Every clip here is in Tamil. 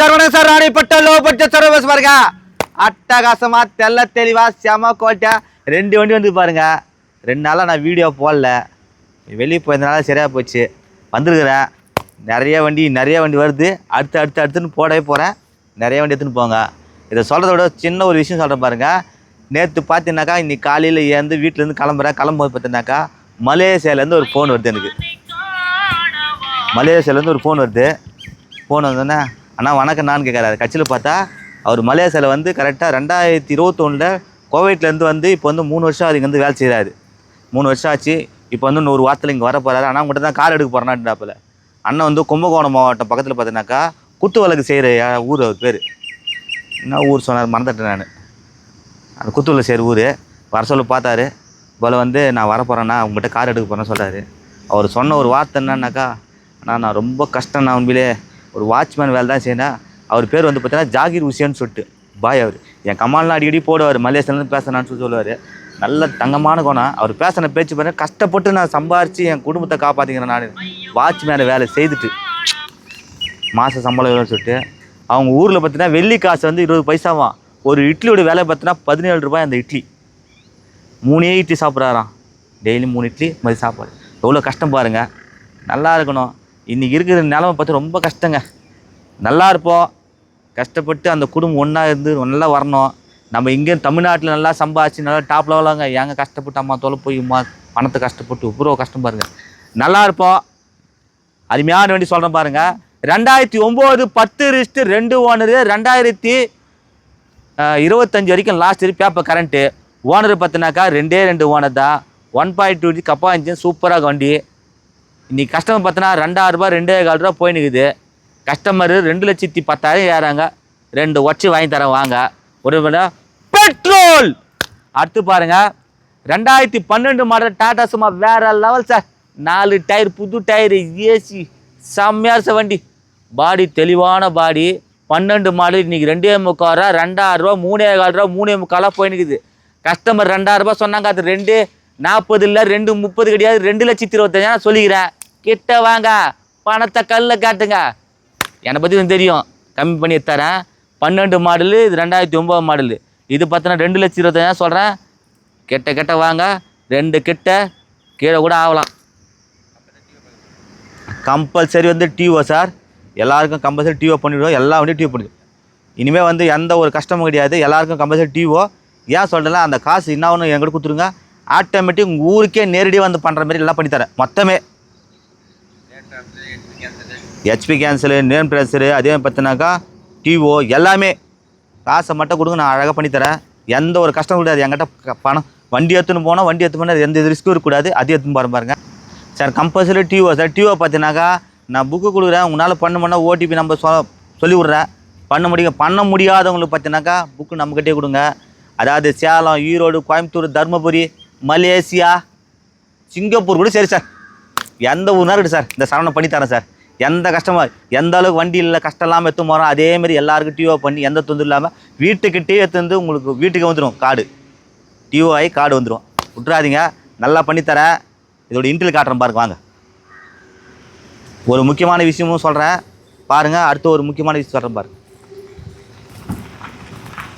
சார் வணக்கம் sir Ranipet low budget service பாருங்க. அட்டகாசமா தெல்ல தெளிவா செம குவாலிட்டியா ரெண்டு வண்டி வந்து பாருங்க. ரெண்டு நாளாக நான் வீடியோ போடல. வெளியே போயிருந்தனால சரியாக போச்சு. வந்திருக்கிறேன் நிறைய வண்டி நிறைய வண்டி வருது. அடுத்து அடுத்து அடுத்துன்னு போடவே போகிறேன் நிறைய வண்டி எடுத்துன்னு போங்க. இதை சொல்கிறத விட சின்ன ஒரு விஷயம் சொல்கிறேன் பாருங்கள் நேற்று பார்த்தீங்கன்னாக்கா இன்றைக்கி காலையில் ஏந்து வீட்டிலேருந்து கிளம்புறேன். கிளம்பும்போது பார்த்தீங்கன்னாக்கா மலேசியாலேருந்து ஒரு ஃபோன் வருது எனக்கு. மலேசியாவிலேருந்து ஒரு ஃபோன் வருது. ஃபோன் வந்தோன்னே அண்ணா வணக்கம் நான் கேட்குறாரு கட்சியில் பார்த்தா அவர் மலேசியாவில் வந்து கரெக்டாக ரெண்டாயிரத்தி இருபத்தொன்னில் கோவைட்லேருந்து வந்து இப்போ வந்து மூணு வருஷம் அவர் இங்கே வந்து வேலை செய்கிறாரு மூணு வருஷம் ஆச்சு. இப்போ வந்து இன்னொரு வாரத்தில் இங்கே வர போகிறாரு ஆனால் உங்கள்கிட்ட தான் கார் எடுக்க போகிறேன்னாட்டாப்பில் அண்ணன் வந்து கும்பகோணம் மாவட்டம் பக்கத்தில் பார்த்தீங்கன்னாக்கா குத்து வழக்கு செய்கிற ஊர் அவர் பேர். என்ன ஊர் சொன்னார்? மறந்துட்டேன் நான். அந்த குத்தூரில் செய்கிற ஊர். வர சொல்ல பார்த்தாரு. போல் வந்து நான் வர போகிறேண்ணா உங்கள்கிட்ட கார் எடுக்க போகிறேன்னு சொல்கிறாரு அவர் சொன்ன ஒரு வார்த்தை என்னன்னாக்கா அண்ணா நான் ரொம்ப கஷ்டம்ண்ணா உண்மையிலே. ஒரு வாட்ச்மேன் வேலை தான் செய்யணும் அவர் பேர் வந்து பார்த்தீங்கன்னா ஜாகிர் ஹுசேன்னு சொல்லிட்டு. பாய் அவர். என் கமால்லாம் அடிக்கடி போடுவார். மலேசியாலேருந்து பேசுனான்னு சொல்லி சொல்லுவார். நல்ல தங்கமான குணம் அவர் பேசின பேச்சு பாருங்க கஷ்டப்பட்டு நான் சம்பாரித்து என் குடும்பத்தை காப்பாற்றிக்கிறேன் நான். வாட்ச்மேனை வேலை செய்துட்டு. மாத சம்பளம் சொல்லிட்டு. அவங்க ஊரில் பார்த்தீங்கன்னா வெள்ளி காசு வந்து இருபது பைசாவாம். ஒரு இட்லியோட வேலை பார்த்தீங்கன்னா பதினேழு ரூபாய் அந்த இட்லி. மூணே இட்லி சாப்பிட்றாராம். டெய்லி மூணு இட்லி மதி சாப்பாடு. எவ்வளோ கஷ்டம் பாருங்கள் நல்லா இருக்கணும். இன்றைக்கி இருக்கிற நிலமை பார்த்து ரொம்ப கஷ்டங்க. நல்லா இருப்போம். கஷ்டப்பட்டு அந்த குடும்பம் ஒன்றா இருந்து நல்லா வரணும். நம்ம இங்கே தமிழ்நாட்டில் நல்லா சம்பாதிச்சு நல்லா டாப் லெவலாங்க ஏங்க கஷ்டப்பட்டு அம்மா தோலை போய் அம்மா பணத்தை கஷ்டப்பட்டு இவ்வளோ கஷ்டம் பாருங்க. நல்லா இருப்போம். அருமையான வேண்டி சொல்கிறேன் பாருங்கள் ரெண்டாயிரத்தி ஒம்பது பத்து ரிஸ்ட்டு ரெண்டு ஓனரு ரெண்டாயிரத்தி இருபத்தஞ்சி வரைக்கும் லாஸ்ட் வரைக்கும் பேப்பர் கரண்ட்டு ஓனர் பார்த்தினாக்கா ரெண்டே ரெண்டு ஓனர் தான். ஒன் பாயிண்ட் டூ கப்பா இன்ஜின் சூப்பராக வண்டி. இன்றைக்கி கஸ்டமர் பார்த்தோன்னா ரெண்டாயிரம் ரூபாய் ரெண்டே கால் ரூபா போய் நிற்குது கஸ்டமர் ரெண்டு லட்சத்தி பத்தாயிரம் ஏறாங்க. ரெண்டு ஒச்சி வாங்கி தரேன் வாங்க. ஒரு பெட்ரோல் அடுத்து பாருங்கள் ரெண்டாயிரத்தி பன்னெண்டு மாடல் டாடா சும்மா வேற லெவல் சார் நாலு டயர் புது டயர் ஏசி செம்மையாக இருக்க வண்டி. பாடி தெளிவான பாடி பன்னெண்டு மாடல் இன்றைக்கி ரெண்டே முக்கால் ரூபா ரெண்டாயிரம் ரூபா மூணே கால் ரூபா மூணே முக்காலாக போயினுக்குது கஸ்டமர் ரெண்டாயிரம் சொன்னாங்க அது ரெண்டு நாற்பது இல்லை ரெண்டு முப்பது கிடையாது ரெண்டு லட்சத்தி இருபத்தஞ்சாயிரம் சொல்லிக்கிறேன். கிட்ட வாங்க. பணத்தை கல்லில் காட்டுங்க. என்னை பற்றி தெரியும். கம்மி பண்ணி தரேன். பன்னெண்டு மாடலு இது ரெண்டாயிரத்தி ஒம்பது மாடலு. இது பார்த்தோன்னா ரெண்டு லட்சம் இருபத்தஞ்சா சொல்கிறேன் கெட்ட கெட்ட வாங்க. ரெண்டு கிட்ட கீழே கூட ஆகலாம். கம்பல்சரி வந்து டிஓ சார். எல்லாருக்கும் கம்பல்சரி டிஓ பண்ணிவிடுவோம் எல்லா வண்டியும் டிஓ பண்ணிடுவோம். இனிமேல் வந்து எந்த ஒரு கஷ்டமும் கிடையாது. எல்லாருக்கும் கம்பல்சரி டிஓ ஏன் சொல்கிறேன் அந்த காசு என்ன ஒன்று என்கிட்ட கொடுத்துருங்க. ஆட்டோமேட்டிக் உங்கள் ஊருக்கே நேரடியாக வந்து பண்ணுற மாதிரி எல்லாம் பண்ணித்தரேன் மொத்தமே. ஹெச்பி கேன்சலு நேம் ட்ரெஸ்ஸரு அதே பார்த்தினாக்கா டிஓ எல்லாமே. காசை மட்டும் கொடுங்க நான் அழகாக பண்ணித்தரேன் எந்த ஒரு கஷ்டம் கிடையாது என்கிட்ட பணம். வண்டி எடுத்துன்னு போனால் வண்டி எடுத்து போனால் எந்த ரிஸ்க்கும் இருக்கக்கூடாது அது எடுத்துன்னு போகிற பாருங்க. Sir compulsory TO sir TO பார்த்தினாக்கா நான் புக்கு கொடுக்குறேன். உங்களால் பண்ண முடியா ஓடிபி நம்ம சொ சொல்லி விட்றேன் பண்ண முடியும் பண்ண முடியாதவங்களுக்கு பார்த்தீங்கன்னாக்கா புக்கு நம்மக்கிட்டே கொடுங்க. அதாவது சேலம் ஈரோடு கோயம்புத்தூர் தருமபுரி மலேசியா சிங்கப்பூர் கூட சரி சார் எந்த ஊர்னா இருக்குது சார் இந்த சரவணம் பண்ணித்தரேன் சார் எந்த கஷ்டமா எந்த அளவுக்கு வண்டி இல்லை கஷ்டம் இல்லாமல் எடுத்து போகிறோம் அதேமாரி எல்லாருக்கும் டிஓ பண்ணி எந்த தொந்தரும் இல்லாமல் வீட்டுக்கிட்டே எடுத்து வந்து உங்களுக்கு வீட்டுக்கு வந்துடும் கார்டு டிஓ ஆகி கார்டு வந்துடும் விட்றாதீங்க நல்லா பண்ணித்தரேன் இதோட இன்டில் காட்டுறேன் பாருங்க வாங்க. ஒரு முக்கியமான விஷயமும் சொல்கிறேன் பாருங்கள் அடுத்து ஒரு முக்கியமான விஷயம் சொல்கிறேன் பாருங்க.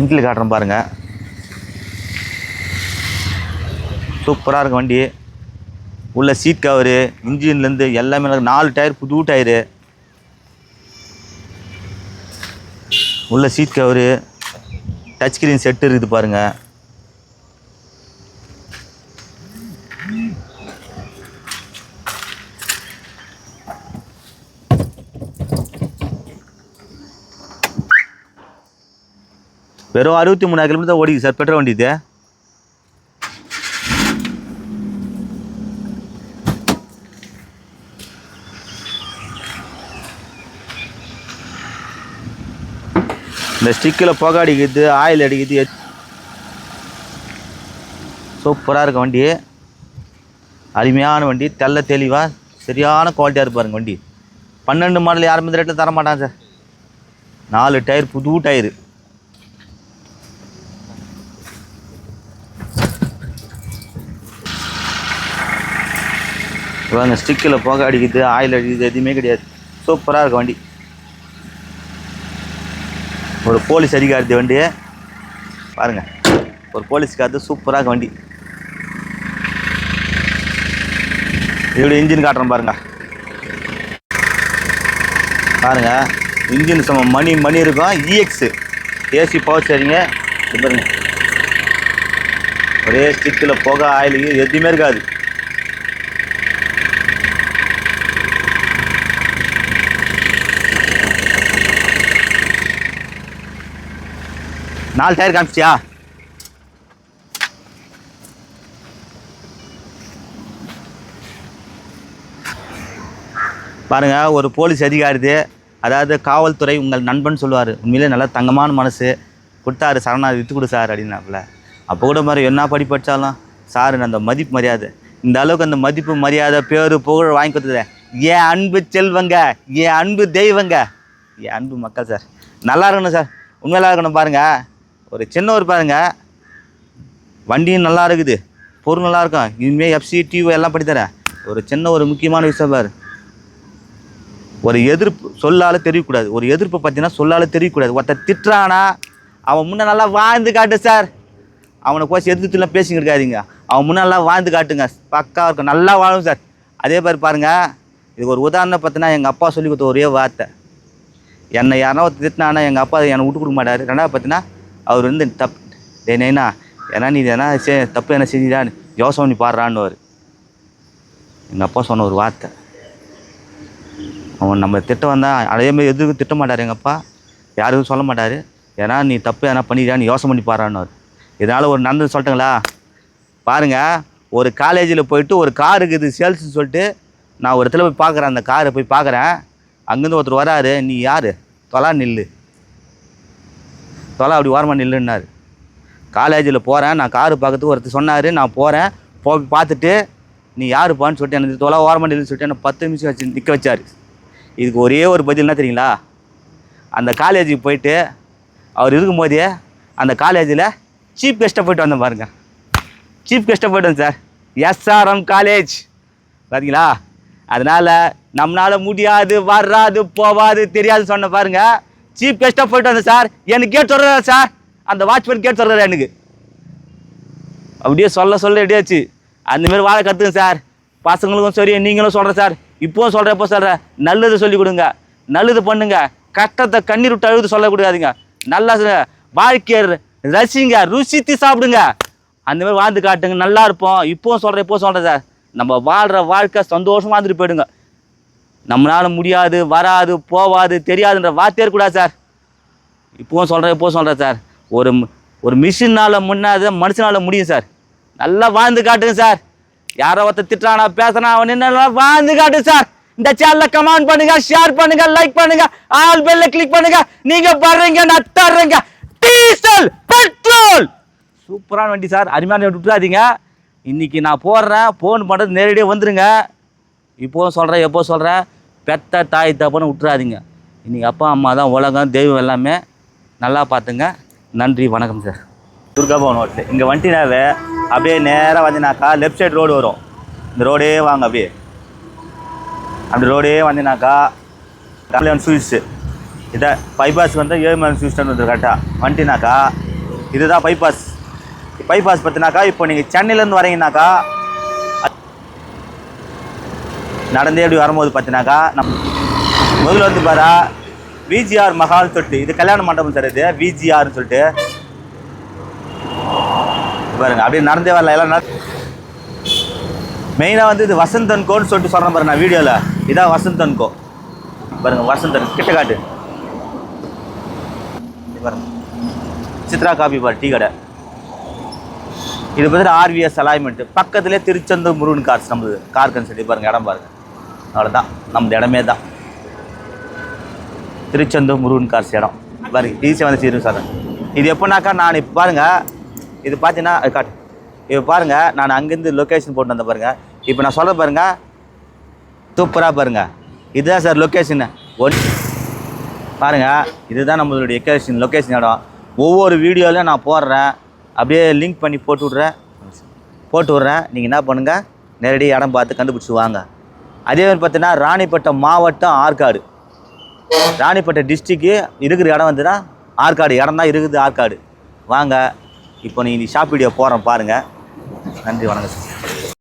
இன்டில் காட்டுறேன் பாருங்கள் சூப்பராக இருக்கும் வண்டி. உள்ள சீட் கவரு இன்ஜின்லேருந்து எல்லாமே நாலு டயர் புது டயரு உள்ள seat cover touch screen set இருக்குது பாருங்கள் வெறும் அறுபத்தி மூணாயிரம் கிலோமீட்டர் தான் ஓடிக்குது சார் பெட்ரோல் வண்டி இது இந்த ஸ்டிக்கில் புகை அடிக்குது ஆயில் அடிக்குது. சூப்பராக இருக்க வண்டி. அருமையான வண்டி. தெள்ள தெளிவாக சரியான குவாலிட்டியாக இருப்பாருங்க வண்டி. பன்னெண்டு மாடல் யாரும் இந்த ரேட்டில் தர மாட்டாங்க சார் நாலு டயர் புது டயரு அந்த ஸ்டிக்கில் புகை அடிக்குது ஆயில் அடிக்குது எதுவுமே கிடையாது. சூப்பராக இருக்க வண்டி. ஒரு போலீஸ் அதிகாரி வண்டி. பாருங்கள் ஒரு போலீஸ்காரது சூப்பராக வண்டி. இதோட இன்ஜின் காட்டுறேன் பாருங்க. பாருங்க. இன்ஜின் சம மணி மணி இருக்கும். இஎக்ஸு ஏசி பவர் சரிங்க பாருங்க. ஒரே ஸ்டிக்கில் புகை ஆயில் எதுவுமே இருக்காது. நாலு டயர் காமிச்சியா பாருங்க ஒரு போலீஸ் அதிகாரிது அதாவது காவல்துறை உங்கள் நண்பன் சொல்லுவார் உண்மையிலே நல்லா தங்கமான மனசு கொடுத்தாரு சரணா விட்டு கொடு சார் அப்படின்னாப்புல. அப்போ கூட மாதிரி என்ன படி படித்தாலும் சார் அந்த மதிப்பு மரியாதை இந்த அளவுக்கு அந்த மதிப்பு மரியாதை பேரு புகழ் வாங்கி கொடுத்தது ஏன் அன்பு செல்வங்க ஏன் அன்பு தெய்வங்க. என் அன்பு மக்கள் சார். நல்லா இருக்கணும் சார். உண்மையில இருக்கணும் பாருங்கள் ஒரு சின்ன ஒரு பாருங்க. வண்டியும் நல்லா இருக்குது. பொருள் நல்லா இருக்கும். இனிமேல் எஃப்சி டியூ எல்லாம் பண்ணி ஒரு சின்ன ஒரு முக்கியமான விஷயம் பாரு. ஒரு எதிர்ப்பு சொல்லால் தெரியக்கூடாது. ஒரு எதிர்ப்பை பார்த்தீங்கன்னா சொல்லால் தெரியக்கூடாது. ஒருத்தர் திட்டுறானா அவன் முன்ன நல்லா வாழ்ந்து காட்டு சார். அவனை கோசி எதிர்த்துலாம் பேசிங்க இருக்காதீங்க. அவன் முன்ன நல்லா வாழ்ந்து காட்டுங்க. பக்கா இருக்கும். நல்லா வாழும் சார். அதே மாதிரி பாருங்கள் இது ஒரு உதாரணம் பார்த்தீங்கன்னா எங்கள் அப்பா சொல்லி கொடுத்த ஒரே வார்த்தை. என்னை யாரோ ஒருத்தர் திட்டினானா எங்கள் அப்பா என்னை விட்டு கொடுக்க மாட்டார். ரெண்டாவது பார்த்தீங்கன்னா அவர் வந்து தப் டே நைனா ஏன்னா நீ என்ன சே தப்பு என்ன செஞ்சுதான் யோசனை பண்ணி பாடுறான்னு எங்கள் அப்பா சொன்ன ஒரு வார்த்தை. அவன் நம்ம திட்டம் வந்தால் அதே மாதிரி எதுவும் திட்ட மாட்டார் எங்கள் அப்பா. யாரும் சொல்ல மாட்டார். ஏன்னா நீ தப்பு எதனா பண்ணிடுறான்னு யோசனை பண்ணி பாடுறான்னு இதனால் ஒரு நடந்தது சொல்லிட்டங்களா? பாருங்கள் ஒரு காலேஜில் போயிட்டு ஒரு கார் இருக்குது சேல்ஸ்னு சொல்லிட்டு நான் ஒரு இடத்துல போய் பார்க்குறேன். அந்த காரை போய் பார்க்குறேன். அங்கேருந்து ஒருத்தர் வராரு நீ யார்? தொலா நில்லு. தொலை அப்படி ஓரமாக நில்லுன்னாரு. காலேஜில் போகிறேன் நான் காரு பார்க்கறதுக்கு ஒருத்தர் சொன்னார் நான் போகிறேன் போய் பார்த்துட்டு நீ யாருப்பான்னு சொல்லிட்டு எனக்கு தொலை ஓரமாக நில்லுன்னு சொல்லிட்டு என்னை பத்து நிமிஷம் வச்சு நிற்க வச்சார். இதுக்கு ஒரே ஒரு பதில் என்ன தெரியுங்களா? அந்த காலேஜுக்கு போயிட்டு அவர் இருக்கும்போதே அந்த காலேஜில் சீஃப் கெஸ்ட்டாக போயிட்டு வந்தேன் பாருங்க. சீஃப் கெஸ்ட்டாக போயிட்டு வந்தேன் சார். எஸ்ஆர்எம் காலேஜ் பார்த்தீங்களா அதனால் நம்மளால் முடியாது வராது போவாது தெரியாது சொன்ன பாருங்கள் சீஃப் கெஸ்ட்டாக போயிட்டு வந்தேன் சார். எனக்கு கேட்டு சொல்கிறாரு சார்? அந்த வாட்ச்மேன் கேட்டு சொல்கிறாரு எனக்கு? அப்படியே சொல்ல சொல்ல எப்படியாச்சு? அந்தமாரி வாழ கற்றுங்க சார். பசங்களுக்கும் சரி நீங்களும் சொல்கிறேன் சார். இப்போவும் சொல்கிறேன் சார் சொல்கிறேன் நல்லது சொல்லிக் கொடுங்க. நல்லது பண்ணுங்க. கஷ்டத்தை கண்ணீர் விட்டு அழுது சொல்லக்கூடாதுங்க நல்லா வாழ்க்கையை ரசிங்க ருசித்து சாப்பிடுங்க. அந்த மாதிரி வாழ்ந்து காட்டுங்க. நல்லா இருப்போம். இப்போவும் சொல்கிறேன் இப்போ சொல்கிறேன் சார். நம்ம வாழ்கிற வாழ்க்கை சந்தோஷமாக இருந்துட்டு போயிடுங்க. நம்மளால முடியாது வராது போவாது தெரியாதுன்ற வார்த்தையே இருக்கக்கூடாது சார். இப்போவும் சொல்கிறேன் இப்போவும் சொல்கிறேன் சார். ஒரு ஒரு மிஷினால் முன்னாது மனுஷனால் முடியும் சார். நல்லா வாழ்ந்து காட்டுங்க சார். யாரோ ஒருத்தர் திட்டுறானா பேசுனா அவன் என்ன வாழ்ந்து காட்டு சார். இந்த சேனல கமெண்ட் பண்ணுங்க ஷேர் பண்ணுங்க லைக் பண்ணுங்க ஆல் பெல்ல கிளிக் பண்ணுங்க. நீங்க வர்றீங்க நான் தர்றேங்க. டீசல் பெட்ரோல் சூப்பரான வண்டி சார். அருமையான விட்டுறாதீங்க. இன்னைக்கு நான் போடுறேன் ஃபோன் பண்ணுறது நேரடியாக வந்துருங்க. இப்போவும் சொல்கிறேன் எப்போ சொல்கிறேன் பெத்த தாய் தப்புன்னு விட்டுறாதீங்க. இன்றைக்கி அப்பா அம்மா தான் உலகம் தெய்வம் எல்லாமே நல்லா பார்த்துங்க. நன்றி வணக்கம் சார். துர்காபவன் ஓட்டு இங்கே வண்டினாவே அப்படியே நேராக வந்தினாக்கா லெஃப்ட் சைடு ரோடு வரும். இந்த ரோடே வாங்க அப்படியே. அந்த ரோடே வந்தினாக்கா கல்யாண் ஸ்வீட்ஸு இதை பைபாஸ் வந்து ஏழுமலை ஸ்வீட்ஸ் வந்து கரெக்டாக வந்துட்டினாக்கா இதுதான் பைபாஸ் பைபாஸ் பார்த்தினாக்கா இப்போ நீங்கள் சென்னையிலேருந்து வரீங்கனாக்கா நடந்தே அப்படி வரும்போது பார்த்தினாக்கா நம் முதல்ல வந்து பாரா விஜிஆர் மஹால் தொட்டு இது கல்யாண மண்டபம் தருது விஜிஆர்னு சொல்லிட்டு. பாருங்க அப்படியே நடந்தே வரல எல்லாம் மெயினாக வந்து இது வசந்தன் கோன்னு சொல்லிட்டு சொல்கிறேன் பாருங்க நான் வீடியோவில் இதான் வசந்தன் கோ. பாருங்க வசந்தன் கிட்ட காட்டு. பாருங்க. சித்ரா காபி பார் டீ கடை. இது பார்த்தீங்கன்னா ஆர்விஎஸ் அலைன்மெண்ட்டு பக்கத்துலேயே திருச்செந்தூர் முருகன் கார்ஸ் நம்மளுது கார் சொல்லி பாருங்க இடம் பாருங்க. அவ்வளோதான் நம்ம இடமே தான். திருச்செந்தூர் முருகன் கார்ஸ் இடம். பாருங்க ஈஸியாக வந்து சீரும் சார் இது எப்போனாக்கா நான் இப்போ பாருங்கள் இது பார்த்தீங்கன்னா காட்டு. இப்போ பாருங்கள் நான் அங்கேருந்து லொக்கேஷன் போட்டு வந்தேன் பாருங்கள் இப்போ நான் சொல்ல பாருங்கள் சூப்பராக பாருங்கள் இதுதான் சார் லொக்கேஷனு ஒன் பாருங்கள் இதுதான் நம்மளுடைய லொக்கேஷன் லொக்கேஷன் இடம். ஒவ்வொரு வீடியோலையும் நான் போடுறேன். அப்படியே லிங்க் பண்ணி போட்டு விட்றேன். போட்டு விட்றேன். நீங்கள் என்ன பண்ணுங்கள் நேரடியாக இடம் பார்த்து கண்டுபிடிச்சி வாங்க. அதே மாதிரி பார்த்தீங்கன்னா ராணிப்பட்டம் மாவட்டம் ஆற்காடு. ராணிப்பட்டை டிஸ்ட்ரிக்கு இருக்கிற இடம் வந்துன்னா ஆற்காடு. இடம் தான் இருக்குது ஆற்காடு. வாங்க இப்போ நீ ஷாப் வீடியோ போகிறேன் பாருங்கள் நன்றி வணக்கம் சார்